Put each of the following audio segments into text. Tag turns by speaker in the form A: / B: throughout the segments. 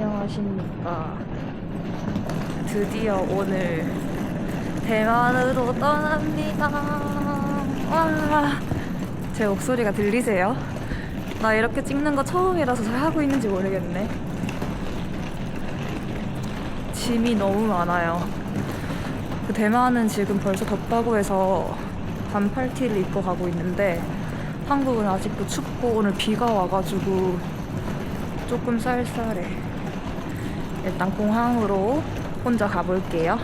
A: 안녕하십니까. 드디어 오늘 대만으로 떠납니다. 와, 제 목소리가 들리세요? 나 이렇게 찍는 거 처음이라서 잘 하고 있는지 모르겠네. 짐이 너무 많아요. 그 대만은 지금 벌써 덥다고 해서 반팔티를 입고 가고 있는데 한국은 아직도 춥고 오늘 비가 와가지고 조금 쌀쌀해. 일단 공항으로 혼자 가볼게요.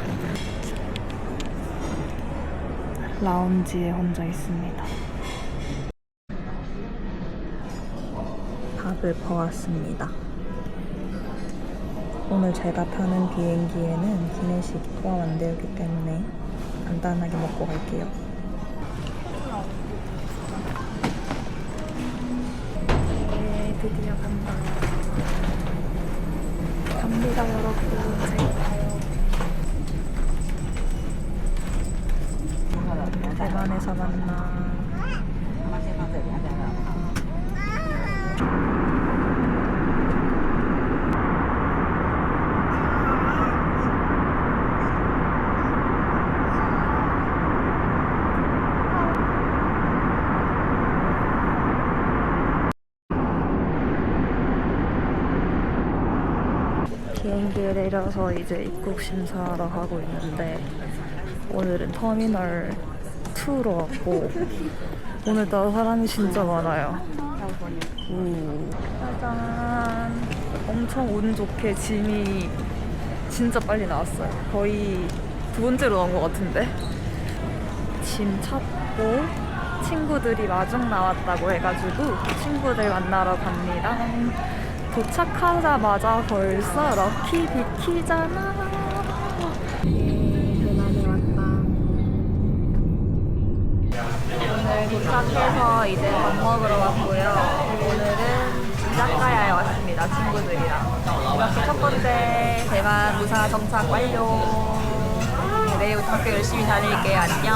A: 라운지에 혼자 있습니다. 밥을 퍼왔습니다. 오늘 제가 타는 비행기에는 기내식 포함 안 되었기 때문에 간단하게 먹고 갈게요. 네, 드디어 간다. 갑니다, 여러분. 잘 가요. 대만에서 만나. 비행기에 내려서 이제 입국 심사하러 가고 있는데 오늘은 터미널 2로 왔고 오늘따라 사람이 진짜 많아요. 우. 짜잔. 엄청 운 좋게 짐이 진짜 빨리 나왔어요. 거의 두 번째로 나온 것 같은데. 짐 찾고 친구들이 마중 나왔다고 해가지고 친구들 만나러 갑니다. 도착하자마자 벌써 럭키 비키잖아. 대만에 왔다. 오늘 도착해서 이제 밥 먹으러 왔고요. 오늘은 이자카야에 왔습니다. 친구들이랑. 이렇게 첫 번째 대만 무사 정착 완료. 네, 내일부터 학교 열심히 다닐게요. 안녕.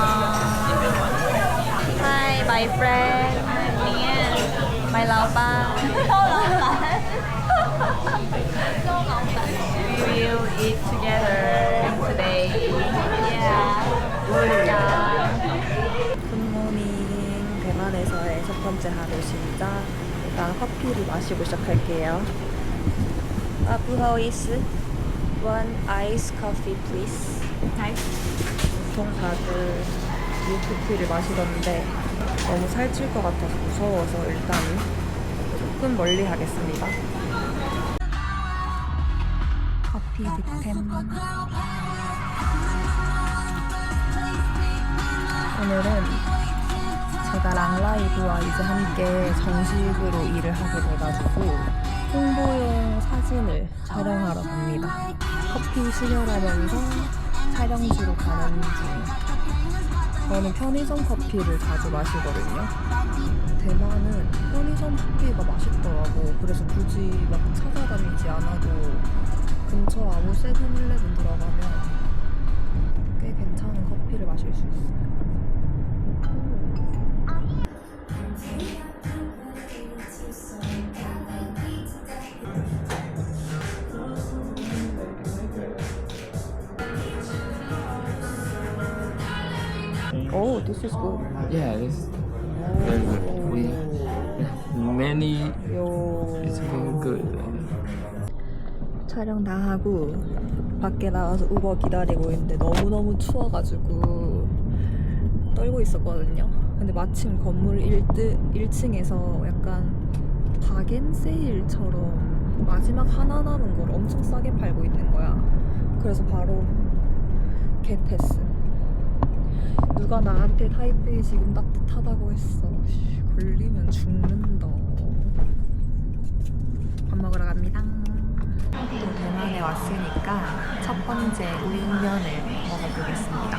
A: Hi, my friend. My 老板. We will 대만에서의 첫 번째 하루 시작. 일단 커피를 마시고 시작할게요. 아 부하오이스. One ice coffee, please. 보통 다들 밀크티를 마시던데 너무 살찔 것 같아서 무서워서 일단 조금 멀리 하겠습니다. 커피 득템. 오늘은 제가 랑라이브와 이제 함께 정식으로 일을 하게 돼가지고 홍보용 사진을 촬영하러 갑니다. 커피 수혈하면서 촬영지로 가는 중. 저는 편의점 커피를 자주 마시거든요. 대만은 편의점 커피가 맛있더라고. 그래서 굳이 막 찾아다니지 않아도 근처 아무 세븐일레븐 들어가면 꽤 괜찮은 커피를 마실 수 있어요. Oh, this is good.
B: Yeah, this is very good. We many
A: 요.
B: it's very good.
A: 촬영 다 하고 밖에 나가서 우버 기다리고 있는데 너무너무 추워가지고 떨고 있었거든요. 근데 마침 건물 1드, 1층에서 약간 박앤 세일처럼 마지막 하나 남은 걸 엄청 싸게 팔고 있는 거야. 그래서 바로 겟했음. 누가 나한테 타이페이 지금 따뜻하다고 했어. 씨, 걸리면 죽는다. 밥 먹으러 갑니다. 또 대만에 왔으니까 첫 번째 우육면을 먹어보겠습니다.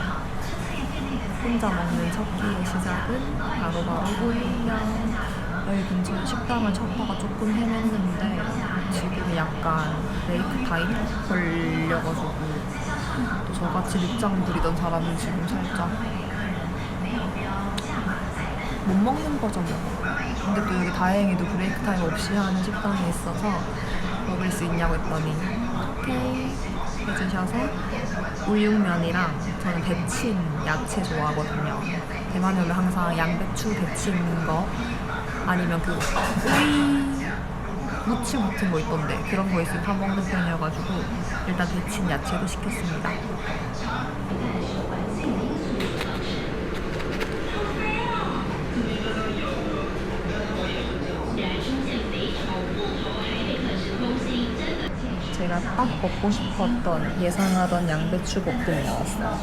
A: 혼자 먹는 첫 끼의 시작은 바로바로 우육면. 여기 근처에 식당을 찾다가 조금 헤맸는데 지금 약간 브레이크 타임 걸려가지고 또 저같이 늦장 부리던 사람은 지금 살짝 못 먹는 거죠 뭐. 근데 또 여기 다행히도 브레이크 타임 없이 하는 식당이 있어서 먹을 수 있냐고 했더니 오케이 해주셔서 우육면이랑 저는 데친 야채 좋아하거든요. 오면 항상 양배추 데친 거 아니면 그 오이 무침 같은 거 있던데 그런 거 있으면 다 먹는 편이어가지고 일단 데친 야채도 시켰습니다. 제가 딱 먹고 싶었던 예상하던 양배추 볶음이 나왔어요.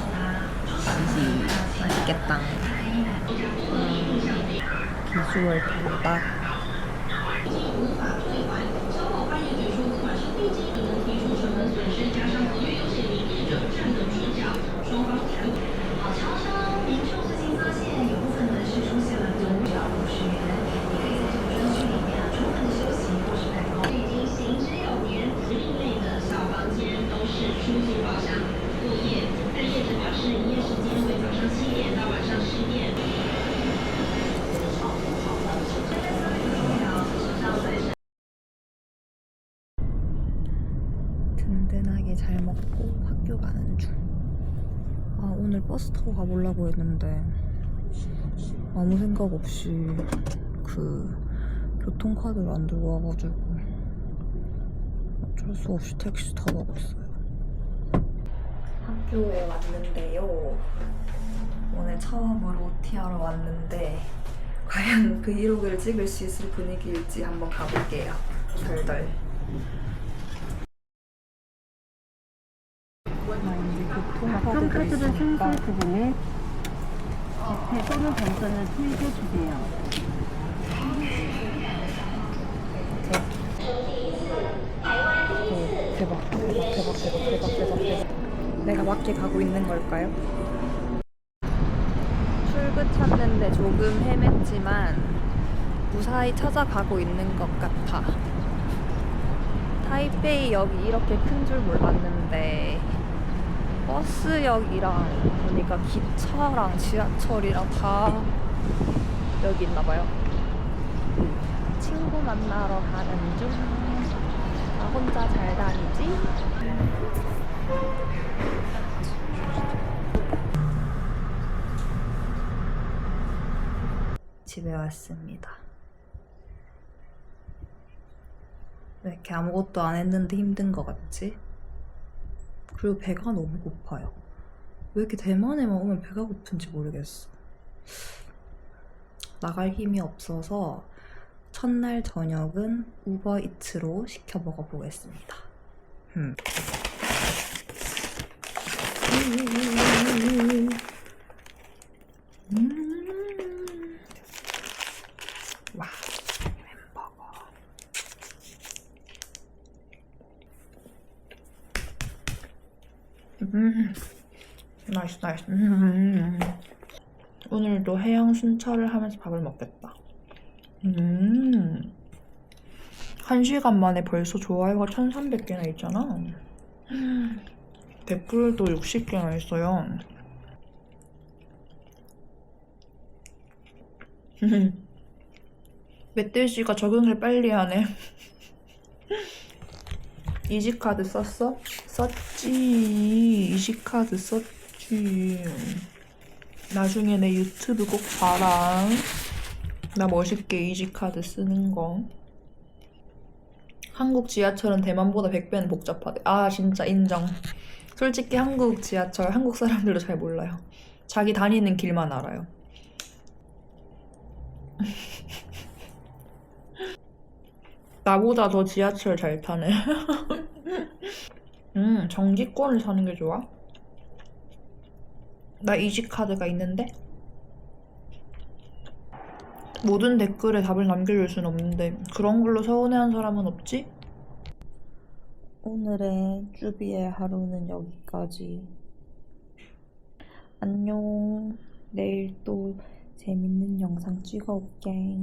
A: 이 맛있겠다. 비주얼 대박. 든든하게 잘 가는 중. 아, 오늘 버스 타고 가보려고 했는데, 아무 생각 없이 그 교통카드를 안 들고 와가지고, 어쩔 수 없이 택시 타고 있어요. 학교에 왔는데요. 오늘 처음으로 OT하러 왔는데, 과연 브이로그를 찍을 수 있을 분위기일지 한번 가볼게요. 덜덜.
C: 교통카드를 순서 부분에 지폐 또는 변전을 투입해 주세요.
A: 대박, 대박, 대박, 대박, 대박, 대박, 대박. 내가 맞게 가고 있는 걸까요? 출구 찾는데 조금 헤맸지만 무사히 찾아가고 있는 것 같아. 타이베이 역이 이렇게 큰 줄 몰랐는데 버스역이랑 보니까 기차랑 지하철이랑 다 여기 있나 봐요. 친구 만나러 가는 중. 나 혼자 잘 다니지? 집에 왔습니다. 왜 이렇게 아무것도 안 했는데 힘든 것 같지? 그리고 배가 너무 고파요. 왜 이렇게 대만에만 오면 배가 고픈지 모르겠어. 나갈 힘이 없어서 첫날 저녁은 우버이츠로 시켜 먹어보겠습니다. 음. 음. 와, 햄버거. 음, 나이스, 나이스. 음. 오늘도 해양 순찰을 하면서 밥을 먹겠다. 음. 한 시간 만에 벌써 좋아요가 1300개나 있잖아. 댓글도 60개나 있어요. 멧돼지가 적응을 빨리 하네. 이지카드 썼어? 썼지. 이지카드 썼지. 나중에 내 유튜브 꼭 봐라. 나 멋있게 이지카드 쓰는 거. 한국 지하철은 대만보다 100배는 복잡하대. 아, 진짜 인정. 솔직히 한국 지하철, 한국 사람들도 잘 몰라요. 자기 다니는 길만 알아요. 나보다 더 지하철 잘 타네. 음, 정기권을 사는 게 좋아? 나 이지카드가 있는데? 모든 댓글에 답을 남겨줄 순 없는데 그런 걸로 서운해한 사람은 없지? 오늘의 쭈비의 하루는 여기까지. 안녕. 내일 또 재밌는 영상 찍어올게.